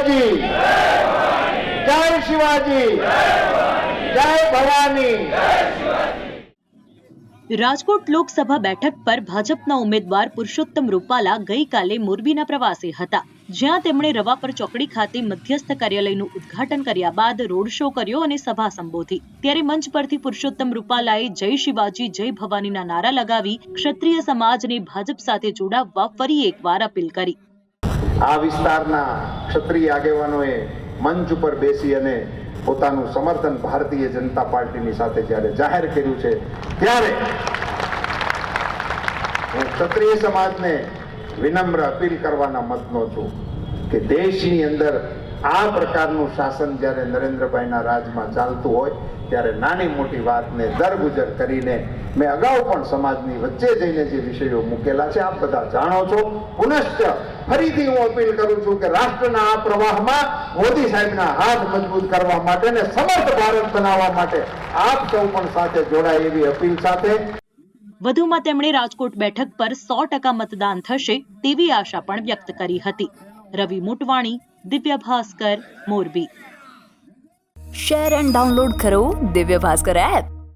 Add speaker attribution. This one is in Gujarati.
Speaker 1: શિવાજી જય શિવાજી જય ભવાની
Speaker 2: રાજકોટ લોકસભા બેઠક પર ભાજપના ઉમેદવાર પુરુષોત્તમ રૂપાલા ગઈકાલે મોરબીના પ્રવાસે હતા, જ્યાં તેમણે રવાપર ચોકડી ખાતે મધ્યસ્થ કાર્યાલયનું ઉદ્ઘાટન કર્યા બાદ રોડ શો કર્યો અને સભા સંબોધી. ત્યારે મંચ પરથી પુરુષોત્તમ રૂપાલાએ જય શિવાજી, જય ભવાનીના નારા લગાવી ક્ષત્રિય સમાજને ભાજપ સાથે જોડાવવા ફરી એકવાર અપીલ કરી.
Speaker 1: આ વિસ્તારના ક્ષત્રિય આગેવાનોએ મંચ ઉપર બેસી અને પોતાનું સમર્થન ભારતીય જનતા પાર્ટીની સાથે જ્યારે જાહેર કર્યું છે, ત્યારે હું ક્ષત્રિય સમાજને વિનમ્ર અપીલ કરવાના મતનો છું કે દેશની અંદર આ પ્રકારનું શાસન જ્યારે નરેન્દ્રભાઈના રાજમાં ચાલતું હોય, ત્યારે નાની મોટી વાતને દરગુજર કરીને મેં અગાઉ પણ સમાજની વચ્ચે જઈને જે વિષયો મૂકેલા છે આપ બધા જાણો છો. પુનશ્ચ ફરીથી હું અપીલ કરું છું કે રાષ્ટ્રના આ પ્રવાહમાં મોદી સાહેબના હાથ મજબૂત કરવા માટે ને સમર્થ ભારત બનાવવા માટે આપ સૌ પણ સાથે જોડાય એવી અપીલ સાથે.
Speaker 2: વધુમાં તેમણે રાજકોટ બેઠક પર સો ટકા મતદાન થશે તેવી આશા પણ વ્યક્ત કરી હતી. Ravi Motwani Divya Bhaskar Morbi.
Speaker 3: Share and download કરો દિવ્ય ભાસ્કર એપ.